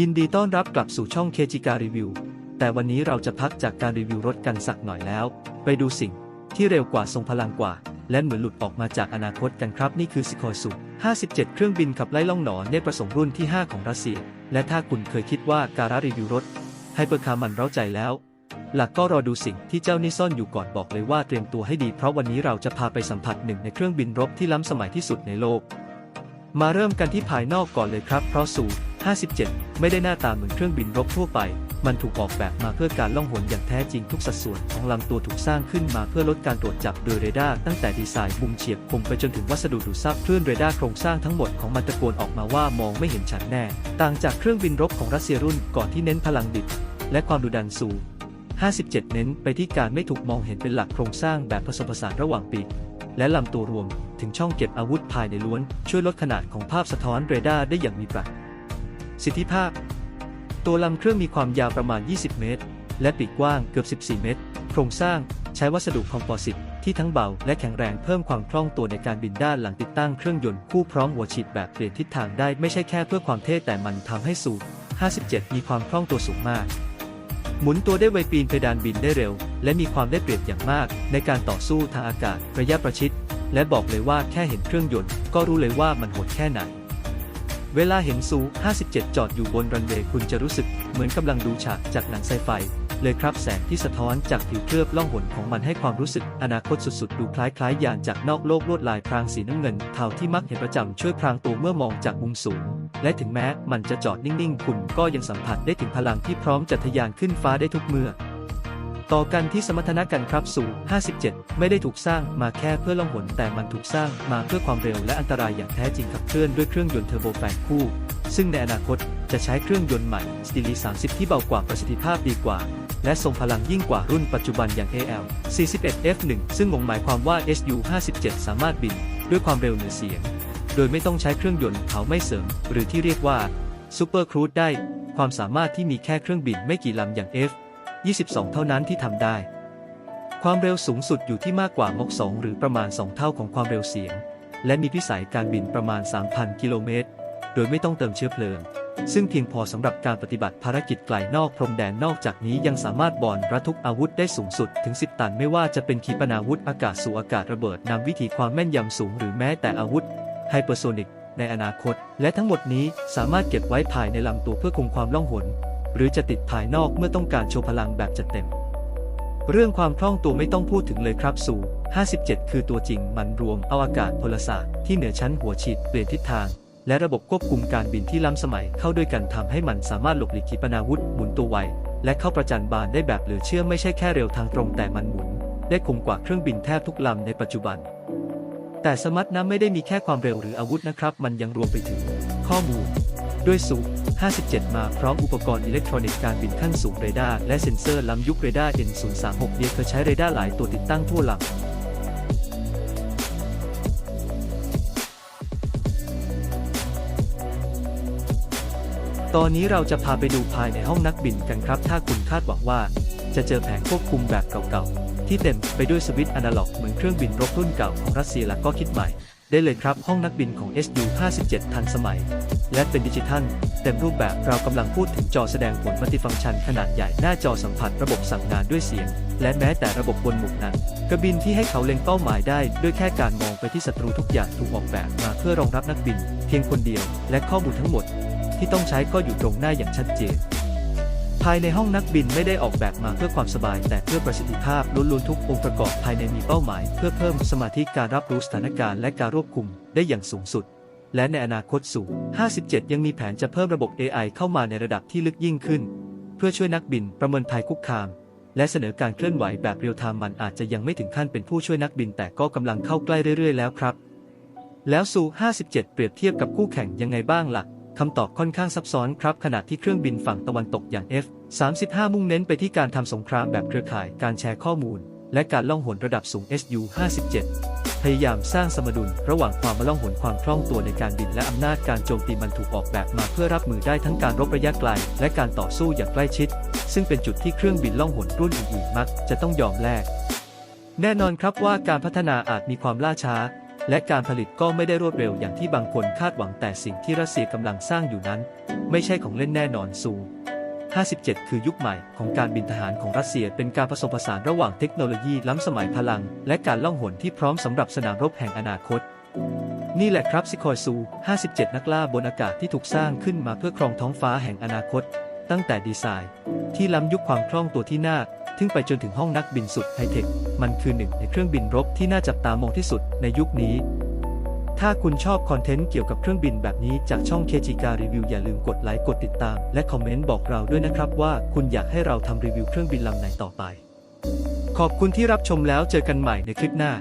ยินดีต้อนรับกลับสู่ช่องเคจิการีวิว แต่วันนี้เราจะพักจากการรีวิวรถกันสักหน่อยแล้ว ไปดูสิ่งที่เร็วกว่าทรงพลังกว่า และเหมือนหลุดออกมาจากอนาคตกันครับ นี่คือซิโคสุ57 เครื่องบินขับไล่ล่องหนอนเนประสงค์รุ่นที่ 5 ของรัสเซีย และถ้าคุณเคยคิดว่าการรีวิวรถไฮเปอร์คาร์มันเร้าใจแล้ว หลักก็รอดูสิ่งที่เจ้านี่ซ่อนอยู่ก่อนบอกเลยว่าเตรียมตัวให้ดีเพราะวันนี้เราจะพาไปสัมผัสหนึ่งในเครื่องบินรบที่ล้ำสมัยที่สุดในโลก มาเริ่มกันที่ภายนอกก่อนเลยครับเพราะสู 57 ไม่ได้หน้าตาเหมือนเครื่องบินรบทั่วไป มันถูกออกแบบมาเพื่อการล่องหนอย่างแท้จริงทุกสัดส่วนของลำตัวถูกสร้างขึ้นมาเพื่อลดการตรวจจับโดยเรดาร์ตั้งแต่ดีไซน์มุมเฉียบคมไปจนถึงวัสดุดูดซับคลื่นเรดาร์โครงสร้างทั้งหมดของมันตะโกนออกมาว่ามองไม่เห็นชัดแน่ ต่างจากเครื่องบินรบของรัสเซียรุ่นก่อนที่เน้นพลังดิบและความดุดันสูง 57 เน้นไปที่การไม่ถูกมองเห็นเป็นหลักโครงสร้างแบบผสมผสานระหว่างปีกและลำตัวรวม ถึงช่องเก็บอาวุธภายในล้วน ช่วยลดขนาดของภาพสะท้อนเรดาร์ได้อย่างมีประสิทธิ สิทธิภาพ ตัวลำเครื่องมีความยาวประมาณ 20 เมตร และปีกกว้างเกือบ 14 เมตร โครงสร้างใช้วัสดุคอมโพสิตที่ทั้งเบาและแข็งแรงเพิ่มความคล่องตัวในการบินด้านหลังติดตั้งเครื่องยนต์คู่พร้อมหัวฉีดแบบเปลี่ยนทิศทางได้ไม่ใช่แค่เพื่อความเท่แต่มันทำให้สูตร 57 มีความคล่องตัวสูงมาก หมุนตัวได้ไวปีนเพดานบินได้เร็ว และมีความได้เปรียบอย่างมาก ในการต่อสู้ทางอากาศระยะประชิด และบอกเลยว่าแค่เห็นเครื่องยนต์ ก็รู้เลยว่ามันโหดแค่ไหน เวลาเห็นซู 57 จอดอยู่บนรันเวย์คุณจะรู้สึกเหมือนกำลังดูฉากจากหนังไซไฟเลยครับแสงที่สะท้อนจากผิวเคลือบล่องหนของมันให้ความรู้สึกอนาคตสุดๆ ดูคล้ายๆยานจากนอกโลกลวดลายพรางสีน้ำเงินเทาที่มักเห็นประจำช่วยพรางตัวเมื่อมองจากมุมสูง และถึงแม้มันจะจอดนิ่งๆ คุณก็ยังสัมผัสได้ถึงพลังที่พร้อมจะทะยานขึ้นฟ้าได้ทุกเมื่อ ต่อกันที่สมรรถนะกันครับสู่57 ไม่ได้ถูกสร้างมาแค่เพื่อล่องหนแต่มันถูกสร้างมาเพื่อความเร็วและอันตรายอย่างแท้จริงขับเคลื่อนด้วยเครื่องยนต์เทอร์โบแฟนคู่ ซึ่งในอนาคตจะใช้เครื่องยนต์ใหม่สตีลี30 ที่เบากว่าประสิทธิภาพดีกว่า และทรงพลังยิ่งกว่ารุ่นปัจจุบันอย่าง AL 41 F1 ซึ่งงงหมายความว่า SU 57 สามารถบิน ด้วยความเร็วเหนือเสียง โดยไม่ต้องใช้เครื่องยนต์เผาไม่เสริม หรือที่เรียกว่าซูเปอร์ครู e ได้ ความสามารถที่มีแค่เครื่องบินไม่กี่ลำอย่าง F 22 เท่านั้นที่ทำได้ ความเร็วสูงสุดอยู่ที่มากกว่า Mach 2 หรือประมาณ 2 เท่าของความเร็วเสียง และมีพิสัยการบินประมาณ 3,000 กิโลเมตร โดยไม่ต้องเติมเชื้อเพลิง ซึ่งเพียงพอสำหรับการปฏิบัติภารกิจไกลนอกพรมแดนนอกจากนี้ยังสามารถบอนระทุกอาวุธได้สูงสุดถึง 10 ตันไม่ว่าจะเป็นขีปนาวุธอากาศสู่อากาศระเบิดนำวิธีความแม่นยำสูงหรือแม้แต่อาวุธไฮเปอร์โซนิกในอนาคต และทั้งหมดนี้สามารถเก็บไว้ภายในลำตัวเพื่อคงความล่องหน หรือจะติดภายนอกเมื่อต้องการโชว์พลังแบบจัดเต็ม เรื่องความคล่องตัวไม่ต้องพูดถึงเลยครับสู57 คือตัวจริงมันรวมเอาอากาศพลศาสตร์ที่เหนือชั้นหัวฉีดเปลี่ยนทิศทาง และระบบควบคุมการบินที่ล้ำสมัยเข้าด้วยกันทำให้มันสามารถหลบหลีกขีปนาวุธหมุนตัวไวและเข้าประจันบานได้แบบเหลือเชื่อไม่ใช่แค่เร็วทางตรงแต่มันหมุน ได้คมกว่าเครื่องบินแทบทุกลำในปัจจุบัน แต่สมรรถนะไม่ได้มีแค่ความเร็วหรืออาวุธนะครับ มันยังรวมไปถึง ข้อมูล ด้วยสู 57 มาพร้อมอุปกรณ์อิเล็กทรอนิกส์การบินขั้นสูงเรดาร์และเซ็นเซอร์ล้ำยุคเรดาร์ N036 เดียเคยใช้เรดาร์หลายตัวติดตั้งทั่วหลำตอนนี้เราจะพาไปดูภายในห้องนักบินกันครับ ถ้าคุณคาดหวังว่า จะเจอแผงควบคุมแบบเก่าๆ ที่เต็มไปด้วยสวิตช์อนาล็อกเหมือนเครื่องบินรบรุ่นเก่าของรัสเซียแล้วก็คิดใหม่ ได้เลยครับห้องนักบินของ SU-57 ทันสมัย และเป็นดิจิทัล เต็มรูปแบบเรากำลังพูดถึงจอแสดงผลมัลติฟังก์ชันขนาดใหญ่หน้าจอสัมผัสระบบสั่งงานด้วยเสียง และแม้แต่ระบบบนหมุกนั้นกระบินที่ให้เขาเล็งเป้าหมายได้ ด้วยแค่การมองไปที่ศัตรูทุกอย่างถูกออกแบบมาเพื่อรองรับนักบิน เพียงคนเดียว และข้อมูลทั้งหมด ที่ต้องใช้ก็อยู่ตรงหน้าอย่างชัดเจน ภายในห้องนักบินไม่ได้ออกแบบมาเพื่อความสบาย แต่เพื่อประสิทธิภาพล้วนๆทุกองค์ประกอบภายในมีเป้าหมาย เพื่อเพิ่มสมาธิการรับรู้สถานการณ์และการควบคุมได้อย่างสูงสุด และในอนาคตสูง 57 ยังมีแผนจะเพิ่มระบบ AI เข้ามาในระดับที่ลึกยิ่งขึ้น เพื่อช่วยนักบินประเมินภัยคุกคาม และเสนอการเคลื่อนไหวแบบเรียลไทม์มันอาจจะยังไม่ถึงขั้นเป็นผู้ช่วยนักบิน แต่ก็กำลังเข้าใกล้เรื่อยๆ แล้วครับ แล้วซู57 เปรียบเทียบกับคู่แข่งยังไงบ้างล่ะ คำตอบค่อนข้างซับซ้อนครับขณะที่เครื่องบินฝั่งตะวันตกอย่าง F 35 มุ่งเน้นไปที่การทำสงครามแบบเครือข่าย การแชร์ข้อมูล และการล่องหนระดับสูง SU 57 พยายามสร้างสมดุลระหว่างความมาล่องหนความคล่องตัวในการบินและอำนาจการโจมตีมันถูกออกแบบมาเพื่อรับมือได้ทั้งการรบระยะไกล และการต่อสู้อย่างใกล้ชิด ซึ่งเป็นจุดที่เครื่องบินล่องหนรุ่นอื่นๆมักจะต้องยอมแลกแน่นอนครับว่าการพัฒนาอาจมีความล่าช้า และการผลิตก็ไม่ได้รวดเร็วอย่างที่บางคนคาดหวังแต่สิ่งที่รัสเซียกำลังสร้างอยู่นั้น ไม่ใช่ของเล่นแน่นอนซู57 คือยุคใหม่ของการบินทหารของรัสเซียเป็นการผสมผสานระหว่างเทคโนโลยีล้ำสมัยพลัง และการล่องหนที่พร้อมสำหรับสนามรบแห่งอนาคต นี่แหละครับซิคอยซู 57 นักล่าบนอากาศที่ถูกสร้างขึ้นมาเพื่อครองท้องฟ้าแห่งอนาคต ตั้งแต่ดีไซน์ ที่ล้ำยุคความคล่องตัวที่น่า ทึ่งไปจนถึงห้องนักบินสุดไฮเทค มันคือหนึ่งในเครื่องบินรบที่น่าจับตามองที่สุดในยุคนี้ ถ้าคุณชอบคอนเทนต์เกี่ยวกับเครื่องบินแบบนี้จากช่อง KG การีวิวอย่าลืมกดไลค์กดติดตาม และคอมเมนต์บอกเราด้วยนะครับว่าคุณอยากให้เราทำรีวิวเครื่องบินลำไหนต่อไป ขอบคุณที่รับชมแล้วเจอกันใหม่ในคลิปหน้า